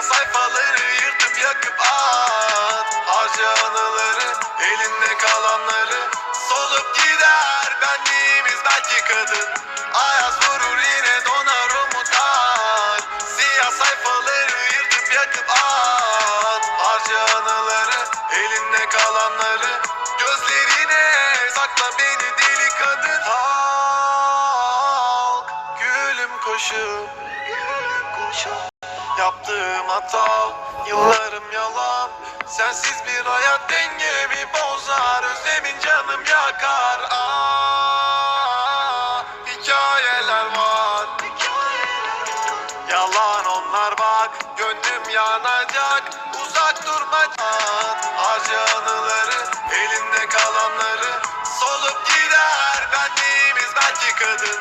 Kara sayfaları yırtıp yakıp at. Harca anıları elinde kalanları. Solup gider benliğimiz belki kadın Ayaz vurur yine donar umut Siyah sayfaları yırtıp yakıp at. Harca anıları elinde kalanları. Gözlerine sakla beni deli kadın Halk gülüm koşup Yaptığım hata Yıllarım yalan. Sensiz bir hayat dengemi bozar? Özlemin canım yakar. Aa, Hikayeler var. Yalan onlar bak Gönlüm yanacak. Uzak durma Harca anıları Elinde kalanları. Solup gider Benliğimiz belki kadın